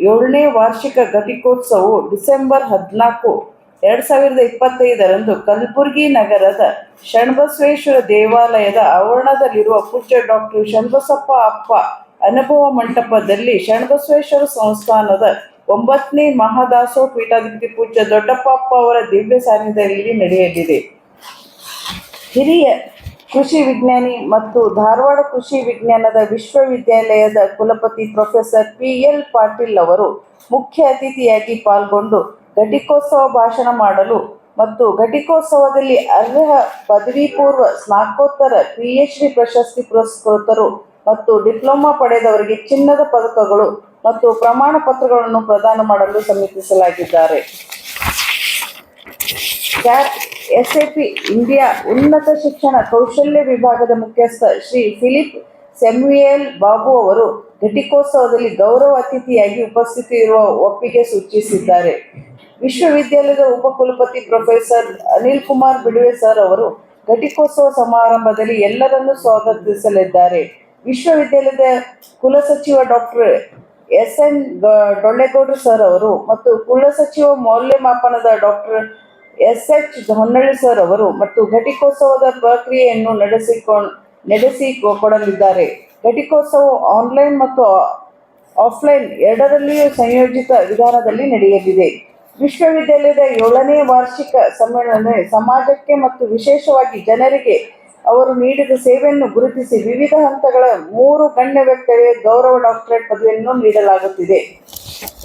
ಏಳನೇ ವಾರ್ಷಿಕ ಘಟಿಕೋತ್ಸವವು ಡಿಸೆಂಬರ್ ಹದಿನಾಲ್ಕು, ಎರಡ್ ಸಾವಿರದ ಇಪ್ಪತ್ತೈದರಂದು ಕಲಬುರಗಿ ನಗರದ ಶರಣಬಸವೇಶ್ವರ ದೇವಾಲಯದ ಆವರಣದಲ್ಲಿರುವ ಪೂಜ್ಯ ಡಾಕ್ಟರ್ ಷಣ್ಬಸಪ್ಪ ಅಪ್ಪ ಅನುಭವ ಮಂಟಪದಲ್ಲಿ ಶರಣಬಸವೇಶ್ವರ ಸಂಸ್ಥಾನದ ಒಂಬತ್ತನೇ ಮಹಾದಾಸೋ ಪೀಠಾಧಿಪತಿ ಪೂಜ್ಯ ದೊಡ್ಡಪ್ಪ ಅಪ್ಪ ಅವರ ದಿವ್ಯ ಸಾನ್ನಿಧ್ಯದಲ್ಲಿ ನಡೆಯಲಿದೆ. ಹಿರಿಯ ಕೃಷಿ ವಿಜ್ಞಾನಿ ಮತ್ತು ಧಾರವಾಡ ಕೃಷಿ ವಿಜ್ಞಾನದ ವಿಶ್ವವಿದ್ಯಾಲಯದ ಕುಲಪತಿ ಪ್ರೊಫೆಸರ್ ಪಿ ಎಲ್ ಪಾಟೀಲ್ ಅವರು ಮುಖ್ಯ ಅತಿಥಿಯಾಗಿ ಪಾಲ್ಗೊಂಡು ಘಟಿಕೋತ್ಸವ ಭಾಷಣ ಮಾಡಲು ಮತ್ತು ಘಟಿಕೋತ್ಸವದಲ್ಲಿ ಅರ್ಹ ಪದವಿ ಪೂರ್ವ ಸ್ನಾತಕೋತ್ತರ ಡಿ ಪ್ರಶಸ್ತಿ ಪುರಸ್ಕೃತರು ಮತ್ತು ಡಿಪ್ಲೊಮಾ ಪಡೆದವರಿಗೆ ಚಿನ್ನದ ಪದಕಗಳು ಮತ್ತು ಪ್ರಮಾಣ ಪತ್ರಗಳನ್ನು ಪ್ರದಾನ ಮಾಡಲು ಸಮ್ಮತಿಸಲಾಗಿದ್ದಾರೆ ಎಸ್ಎಪಿ ಇಂಡಿಯಾ ಉನ್ನತ ಶಿಕ್ಷಣ ಕೌಶಲ್ಯ ವಿಭಾಗದ ಮುಖ್ಯಸ್ಥ ಶ್ರೀ ಫಿಲಿಪ್ ಸೆಮ್ಯುಯಲ್ ಬಾಬು ಅವರು ಘಟಿಕೋತ್ಸವದಲ್ಲಿ ಗೌರವ ಅತಿಥಿಯಾಗಿ ಉಪಸ್ಥಿತಿ ಇರುವ ಒಪ್ಪಿಗೆ ಸೂಚಿಸಿದ್ದಾರೆ. ವಿಶ್ವವಿದ್ಯಾಲಯದ ಉಪಕುಲಪತಿ ಪ್ರೊಫೆಸರ್ ಅನಿಲ್ ಕುಮಾರ್ ಬಿಡುವೆ ಸರ್ ಅವರು ಘಟಿಕೋತ್ಸವ ಸಮಾರಂಭದಲ್ಲಿ ಎಲ್ಲರನ್ನೂ ಸ್ವಾಗತಿಸಲಿದ್ದಾರೆ. ವಿಶ್ವವಿದ್ಯಾಲಯದ ಕುಲಸಚಿವ ಡಾಕ್ಟರ್ ಎಸ್ ಎನ್ ಡೊಳ್ಳೆಗೌಡರು ಸರ್ ಅವರು ಮತ್ತು ಕುಲಸಚಿವ ಮೌಲ್ಯಮಾಪನದ doctor S H Honnalli sir ಅವರು ಮತ್ತು ಘಟಿಕೋತ್ಸವದ ಪ್ರಕ್ರಿಯೆಯನ್ನು ನಡೆಸಿಕೊಂಡು ನಡೆಸಿ ಕೊಡಲಿದ್ದಾರೆ ಘಟಿಕೋತ್ಸವ ಆನ್ಲೈನ್ ಮತ್ತು ಆಫ್ಲೈನ್ ಎರಡರಲ್ಲಿಯೂ ಸಂಯೋಜಿತ ವಿಧಾನದಲ್ಲಿ ನಡೆಯಲಿದೆ. ವಿಶ್ವವಿದ್ಯಾಲಯದ ಏಳನೇ ವಾರ್ಷಿಕ ಸಮ್ಮೇಳನ ಸಮಾಜಕ್ಕೆ ಮತ್ತು ವಿಶೇಷವಾಗಿ ಜನರಿಗೆ ಅವರು ನೀಡಿದ ಸೇವೆಯನ್ನು ಗುರುತಿಸಿ ವಿವಿಧ ಹಂತಗಳ ಮೂರು ಗಣ್ಯ ವ್ಯಕ್ತಿಗೆ ಗೌರವ ಡಾಕ್ಟರೇಟ್ ಪದವಿಯನ್ನು ನೀಡಲಾಗುತ್ತಿದೆ.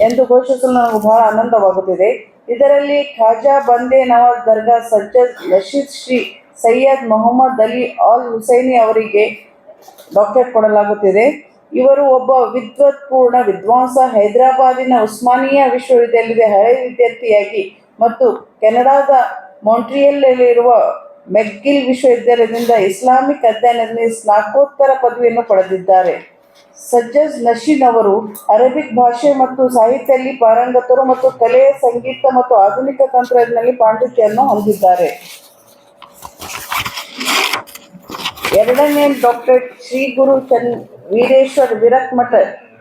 ಎಂದು ಘೋಷಿಸಲು ನನಗೆ ಬಹಳ ಆನಂದವಾಗುತ್ತಿದೆ. ಇದರಲ್ಲಿ ಖಾಜಾ ಬಂದೆ ನವಾಜ್ ದರ್ಗಾ ಸಜ್ಜದ್ ರಶೀದ್ ಶ್ರೀ ಸೈಯದ್ ಮೊಹಮ್ಮದ್ ಅಲಿ ಅಲ್ ಹುಸೈನಿ ಅವರಿಗೆ ಡಾಕ್ಟರ್ ಕೊಡಲಾಗುತ್ತಿದೆ. ಇವರು ಒಬ್ಬ ವಿದ್ವತ್ಪೂರ್ಣ ವಿದ್ವಾಂಸ, ಹೈದರಾಬಾದಿನ ಉಸ್ಮಾನಿಯಾ ವಿಶ್ವವಿದ್ಯಾಲಯದ ಹಳೆಯ ವಿದ್ಯಾರ್ಥಿಯಾಗಿ ಮತ್ತು ಕೆನಡಾದ ಮಾಂಟ್ರಿಯಲ್ನಲ್ಲಿರುವ ಮೆಗ್ಗಿಲ್ ವಿಶ್ವವಿದ್ಯಾಲಯದಿಂದ ಇಸ್ಲಾಮಿಕ್ ಅಧ್ಯಯನದಲ್ಲಿ ಸ್ನಾತಕೋತ್ತರ ಪದವಿಯನ್ನು ಪಡೆದಿದ್ದಾರೆ. ಸಜ್ಜದ್ ನಶೀನ್ ಅವರು ಅರೇಬಿಕ್ ಭಾಷೆ ಮತ್ತು ಸಾಹಿತ್ಯದಲ್ಲಿ ಪಾರಂಗತರು ಮತ್ತು ಕಲೆ ಸಂಗೀತ ಮತ್ತು ಆಧುನಿಕ ತಂತ್ರಜ್ಞಾನದಲ್ಲಿ ಪಾಂಡಿತ್ಯವನ್ನು ಹೊಂದಿದ್ದಾರೆ. ಎರಡನೇ ಡಾಕ್ಟರೇಟ್ ಶ್ರೀ ಗುರು ಚನ್ ವೀರೇಶ್ವರ ವಿರಕ್ಮಠ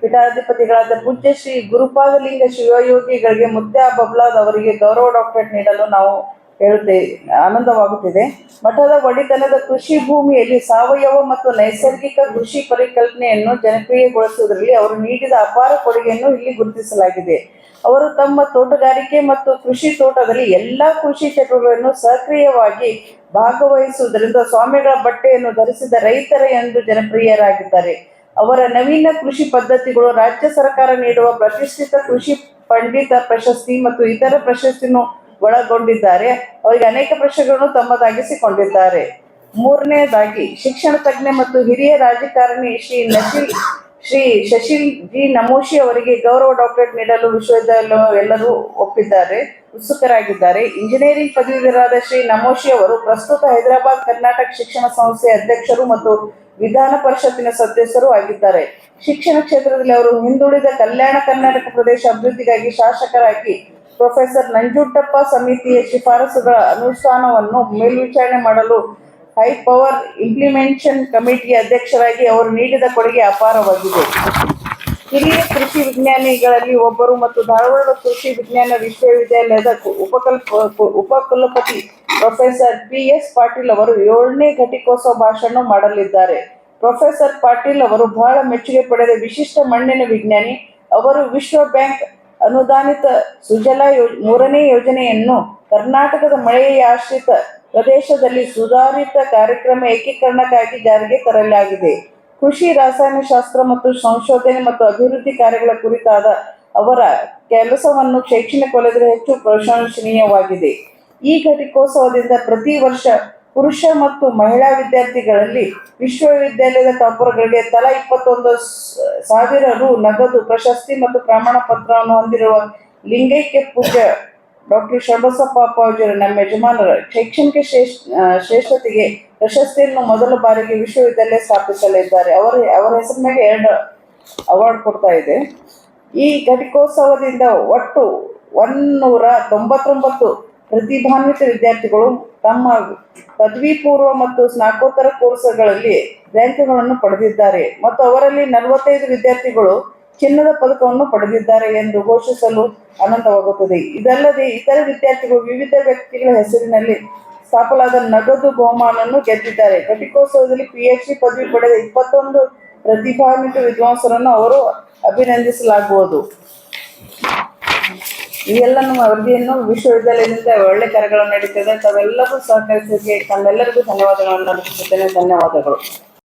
ಪೀಠಾಧಿಪತಿಗಳಾದ ಪೂಜ್ಯ ಶ್ರೀ ಗುರುಪಾದಲಿಂಗ ಶಿವಯೋಗಿಗಳಿಗೆ ಮುದ್ದೆ ಬಬ್ಲಾದ್ ಅವರಿಗೆ ಗೌರವ ಡಾಕ್ಟರೇಟ್ ನೀಡಲು ನಾವು ಹೇಳುತ್ತೇವೆ ಆನಂದವಾಗುತ್ತಿದೆ. ಮಠದ ಒಡೆತನದ ಕೃಷಿ ಭೂಮಿಯಲ್ಲಿ ಸಾವಯವ ಮತ್ತು ನೈಸರ್ಗಿಕ ಕೃಷಿ ಪರಿಕಲ್ಪನೆಯನ್ನು ಜನಪ್ರಿಯಗೊಳಿಸುವುದರಲ್ಲಿ ಅವರು ನೀಡಿದ ಅಪಾರ ಕೊಡುಗೆಯನ್ನು ಇಲ್ಲಿ ಗುರುತಿಸಲಾಗಿದೆ. ಅವರು ತಮ್ಮ ತೋಟಗಾರಿಕೆ ಮತ್ತು ಕೃಷಿ ತೋಟದಲ್ಲಿ ಎಲ್ಲಾ ಕೃಷಿ ಚಟುವಟಿಕೆಗಳನ್ನು ಸಕ್ರಿಯವಾಗಿ ಭಾಗವಹಿಸುವುದರಿಂದ ಸ್ವಾಮಿಗಳ ಬಟ್ಟೆಯನ್ನು ಧರಿಸಿದ ರೈತರ ಎಂದು ಜನಪ್ರಿಯರಾಗಿದ್ದಾರೆ. ಅವರ ನವೀನ ಕೃಷಿ ಪದ್ಧತಿಗಳು ರಾಜ್ಯ ಸರ್ಕಾರ ನೀಡುವ ಪ್ರತಿಷ್ಠಿತ ಕೃಷಿ ಪಂಡಿತ ಪ್ರಶಸ್ತಿ ಮತ್ತು ಇತರ ಪ್ರಶಸ್ತಿಯನ್ನು ಒಳಗೊಂಡಿದ್ದಾರೆ. ಅವರಿಗೆ ಅನೇಕ ಪ್ರಶ್ನೆಗಳನ್ನು ತಮ್ಮದಾಗಿಸಿಕೊಂಡಿದ್ದಾರೆ. ಮೂರನೆಯದಾಗಿ ಶಿಕ್ಷಣ ತಜ್ಞ ಮತ್ತು ಹಿರಿಯ ರಾಜಕಾರಣಿ ಶ್ರೀ ನಶೀಲ್, ಶ್ರೀ ಶಶಿಲ್ ಜಿ ನಮೋಶಿ ಅವರಿಗೆ ಗೌರವ ಡಾಕ್ಟರೇಟ್ ನೀಡಲು ವಿಶ್ವವಿದ್ಯಾಲಯ ಎಲ್ಲರೂ ಒಪ್ಪಿದ್ದಾರೆ, ಉತ್ಸುಕರಾಗಿದ್ದಾರೆ. ಇಂಜಿನಿಯರಿಂಗ್ ಪದವೀಧರಾದ ಶ್ರೀ ನಮೋಶಿ ಅವರು ಪ್ರಸ್ತುತ ಹೈದರಾಬಾದ್ ಕರ್ನಾಟಕ ಶಿಕ್ಷಣ ಸಂಸ್ಥೆಯ ಅಧ್ಯಕ್ಷರು ಮತ್ತು ವಿಧಾನ ಪರಿಷತ್ತಿನ ಸದಸ್ಯರು ಆಗಿದ್ದಾರೆ. ಶಿಕ್ಷಣ ಕ್ಷೇತ್ರದಲ್ಲಿ ಅವರು ಹಿಂದುಳಿದ ಕಲ್ಯಾಣ ಕರ್ನಾಟಕ ಪ್ರದೇಶ ಅಭಿವೃದ್ಧಿಗಾಗಿ ಶಾಸಕರಾಗಿ ಪ್ರೊಫೆಸರ್ ನಂಜುಂಡಪ್ಪ ಸಮಿತಿಯ ಶಿಫಾರಸುಗಳ ಅನುಷ್ಠಾನವನ್ನು ಮೇಲ್ವಿಚಾರಣೆ ಮಾಡಲು ಹೈ ಪವರ್ ಇಂಪ್ಲಿಮೆಂಟೇಷನ್ ಕಮಿಟಿಯ ಅಧ್ಯಕ್ಷರಾಗಿ ಅವರು ನೀಡಿದ ಕೊಡುಗೆ ಅಪಾರವಾಗಿದೆ. ಹಿರಿಯ ಕೃಷಿ ವಿಜ್ಞಾನಿಗಳಲ್ಲಿ ಒಬ್ಬರು ಮತ್ತು ಧಾರವಾಡ ಕೃಷಿ ವಿಜ್ಞಾನ ವಿಶ್ವವಿದ್ಯಾಲಯದ ಉಪಕಲ್ಪ, ಉಪಕುಲಪತಿ ಪ್ರೊಫೆಸರ್ ಪಿ ಎಸ್ ಪಾಟೀಲ್ ಅವರು ಏಳನೇ ಘಟಿಕೋತ್ಸವ ಭಾಷಣ ಮಾಡಲಿದ್ದಾರೆ. ಪ್ರೊಫೆಸರ್ ಪಾಟೀಲ್ ಅವರು ಬಹಳ ಮೆಚ್ಚುಗೆ ಪಡೆದ ವಿಶಿಷ್ಟ ಮಣ್ಣಿನ ವಿಜ್ಞಾನಿ, ಅವರು ವಿಶ್ವ ಬ್ಯಾಂಕ್ ಅನುದಾನಿತ ಸುಜಲ ಯೋ, ಮೂರನೇ ಯೋಜನೆಯನ್ನು ಕರ್ನಾಟಕದ ಮಳೆಯಾಶ್ರಿತ ಪ್ರದೇಶದಲ್ಲಿ ಸುಧಾರಿತ ಕಾರ್ಯಕ್ರಮ ಏಕೀಕರಣಕ್ಕಾಗಿ ಜಾರಿಗೆ ತರಲಾಗಿದೆ. ಕೃಷಿ, ರಾಸಾಯನಶಾಸ್ತ್ರ ಮತ್ತು ಸಂಶೋಧನೆ ಮತ್ತು ಅಭಿವೃದ್ಧಿ ಕಾರ್ಯಗಳ ಕುರಿತಾದ ಅವರ ಕೆಲಸವನ್ನು ಶೈಕ್ಷಣಿಕ ವಲಯದಲ್ಲಿ ಹೆಚ್ಚು ಪ್ರಶಂಸನೀಯವಾಗಿದೆ. ಈ ಘಟಿಕೋತ್ಸವದಿಂದ ಪ್ರತಿ ವರ್ಷ ಪುರುಷ ಮತ್ತು ಮಹಿಳಾ ವಿದ್ಯಾರ್ಥಿಗಳಲ್ಲಿ ವಿಶ್ವವಿದ್ಯಾಲಯದ ಟಾಪರ್ಗಳಿಗೆ ತಲಾ ಇಪ್ಪತ್ತೊಂದು ಸಾವಿರ ರು ನಗದು ಪ್ರಶಸ್ತಿ ಮತ್ತು ಪ್ರಮಾಣ ಪತ್ರವನ್ನು ಹೊಂದಿರುವ ಲಿಂಗೈಕ್ಯ ಪೂಜ್ಯ ಡಾಕ್ಟರ್ ಶಬಸಪ್ಪ ಅಪ್ಪಾಜಿಯವರು ನಮ್ಮ ಯಜಮಾನರ ಶೈಕ್ಷಣಿಕ ಶ್ರೇಷ್ಠ ಶ್ರೇಷ್ಠತೆಗೆ ಪ್ರಶಸ್ತಿಯನ್ನು ಮೊದಲ ಬಾರಿಗೆ ವಿಶ್ವವಿದ್ಯಾಲಯ ಸ್ಥಾಪಿಸಲಿದ್ದಾರೆ. ಅವರ ಅವರ ಹೆಸರಿನಾಗೆ ಎರಡು ಅವಾರ್ಡ್ ಕೊಡ್ತಾ ಇದೆ. ಈ ಘಟಿಕೋತ್ಸವದಿಂದ ಒಟ್ಟು ಒನ್ನೂರ ತೊಂಬತ್ತೊಂಬತ್ತು ಪ್ರತಿಭಾನ್ವಿತ ವಿದ್ಯಾರ್ಥಿಗಳು ತಮ್ಮ ಪದವಿ ಪೂರ್ವ ಮತ್ತು ಸ್ನಾತಕೋತ್ತರ ಕೋರ್ಸ್ಗಳಲ್ಲಿ ರ್ಯಾಂಕ್ಗಳನ್ನು ಪಡೆದಿದ್ದಾರೆ ಮತ್ತು ಅವರಲ್ಲಿ ನಲವತ್ತೈದು ವಿದ್ಯಾರ್ಥಿಗಳು ಚಿನ್ನದ ಪದಕವನ್ನು ಪಡೆದಿದ್ದಾರೆ ಎಂದು ಘೋಷಿಸಲು ಆನಂದವಾಗುತ್ತದೆ. ಇದಲ್ಲದೆ ಇತರ ವಿದ್ಯಾರ್ಥಿಗಳು ವಿವಿಧ ವ್ಯಕ್ತಿಗಳ ಹೆಸರಿನಲ್ಲಿ ಸ್ಥಾಪಲಾದ ನಗದು ಬಹುಮಾನವನ್ನು ಗೆದ್ದಿದ್ದಾರೆ. ಘಟಿಕೋತ್ಸವದಲ್ಲಿ ಪಿಎಚ್ಡಿ ಪದವಿ ಪಡೆದ ಇಪ್ಪತ್ತೊಂದು ಪ್ರತಿಭಾನ್ವಿತ ವಿದ್ವಾಂಸರನ್ನು ಅವರು ಅಭಿನಂದಿಸಲಾಗುವುದು. ಈ ಎಲ್ಲ ನಮ್ಮ ವರದಿಯನ್ನು ವಿಶ್ವವಿದ್ಯಾಲಯದಿಂದ ಒಳ್ಳೆ ಕಾರ್ಯಗಳು ನಡೀತದೆ ತಾವೆಲ್ಲರೂ ಸಹಕರಿಸಿದ್ದಕ್ಕೆ ತಮ್ಮೆಲ್ಲರಿಗೂ ಧನ್ಯವಾದಗಳನ್ನು ಅರ್ಪಿಸುತ್ತೇನೆ. ಧನ್ಯವಾದಗಳು.